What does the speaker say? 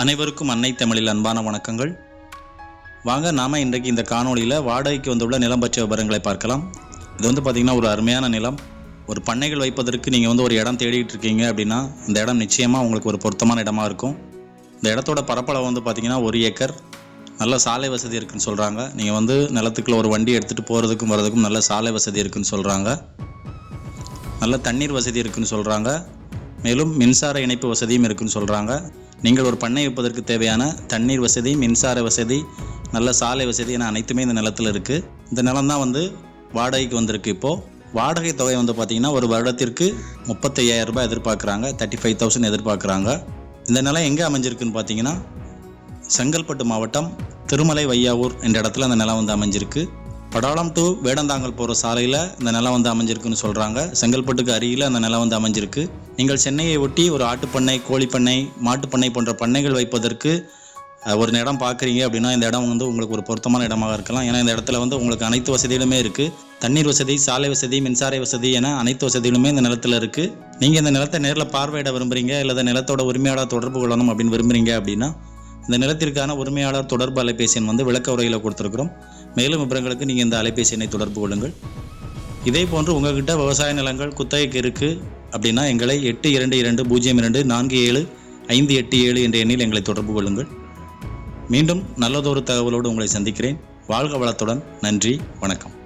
அனைவருக்கும் அன்னை தமிழில் அன்பான வணக்கங்கள். வாங்க நாம் இன்றைக்கு இந்த காணொளியில் வாடகைக்கு வந்துள்ள நிலம் பற்றிய விவரங்களை பார்க்கலாம். இது வந்து பார்த்திங்கன்னா ஒரு அருமையான நிலம். ஒரு பண்ணைகள் வைப்பதற்கு நீங்கள் வந்து ஒரு இடம் தேடிட்டு இருக்கீங்க அப்படின்னா இந்த இடம் நிச்சயமாக உங்களுக்கு ஒரு பொருத்தமான இடமா இருக்கும். இந்த இடத்தோட பரப்பளவு வந்து பார்த்திங்கன்னா ஒரு ஏக்கர். நல்ல சாலை வசதி இருக்குன்னு சொல்கிறாங்க நீங்கள் வந்து நிலத்துக்குள்ள ஒரு வண்டி எடுத்துகிட்டு போகிறதுக்கும் வரதுக்கும் நல்ல சாலை வசதி இருக்குன்னு சொல்கிறாங்க நல்ல தண்ணீர் வசதி இருக்குன்னு சொல்கிறாங்க மேலும் மின்சார இணைப்பு வசதியும் இருக்குன்னு சொல்கிறாங்க நீங்கள் ஒரு பண்ணை வைப்பதற்கு தேவையான தண்ணீர் வசதி மின்சார வசதி நல்ல சாலை வசதி என அனைத்துமே இந்த நிலத்தில் இருக்குது இந்த நிலம் தான் வந்து வாடகைக்கு வந்திருக்கு இப்போது வாடகை தொகை வந்து பார்த்திங்கன்னா ஒரு வருடத்திற்கு முப்பத்தையாயிரம் ரூபாய் எதிர்பார்க்குறாங்க. தேர்ட்டி ஃபைவ் தௌசண்ட் எதிர்பார்க்குறாங்க. இந்த நிலம் எங்கே அமைஞ்சிருக்குன்னு பார்த்தீங்கன்னா செங்கல்பட்டு மாவட்டம் திருமலை வையாவூர் என்ற இடத்துல அந்த நிலம் வந்து அமைஞ்சிருக்கு. படாளம் டு வேடந்தாங்கல் போகிற சாலையில் இந்த நிலம் வந்து அமைஞ்சிருக்குன்னு சொல்கிறாங்க செங்கல்பட்டுக்கு அருகில் அந்த நிலம் வந்து அமைஞ்சிருக்கு. நீங்கள் சென்னையை ஒட்டி ஒரு ஆட்டுப்பண்ணை கோழிப்பண்ணை மாட்டுப்பண்ணை போன்ற பண்ணைகள் வைப்பதற்கு ஒரு இடம் பார்க்குறீங்க அப்படின்னா இந்த இடம் வந்து உங்களுக்கு ஒரு பொருத்தமான இடமாக இருக்கலாம். ஏன்னா இந்த இடத்துல வந்து உங்களுக்கு அனைத்து வசதிகளுமே இருக்குது தண்ணீர் வசதி சாலை வசதி மின்சார வசதி என அனைத்து வசதிகளுமே இந்த நிலத்தில் இருக்குது நீங்கள் இந்த நிலத்தை நேரில் பார்வையிட விரும்புகிறீங்க இல்லை நிலத்தோட உரிமையாளர் தொடர்பு கொள்ளணும் அப்படின்னு விரும்புகிறீங்க அப்படின்னா இந்த நிலத்திற்கான உரிமையாளர் தொடர்பு அலைபேசி எண் வந்து விளக்க உரையில் கொடுத்துருக்குறோம். மேலும் விவரங்களுக்கு நீங்கள் இந்த அலைபேசி எண்ணை தொடர்பு கொள்ளுங்கள். இதே போன்று உங்ககிட்ட விவசாய நிலங்கள் குத்தகைக்கு இருக்குது அப்படின்னா எங்களை எட்டு இரண்டு இரண்டு பூஜ்ஜியம் இரண்டு நான்கு ஏழு ஐந்து எட்டு ஏழு என்ற எண்ணில் எங்களை தொடர்பு கொள்ளுங்கள். மீண்டும் நல்லதொரு தகவலோடு உங்களை சந்திக்கிறேன். வாழ்க வளத்துடன். நன்றி. வணக்கம்.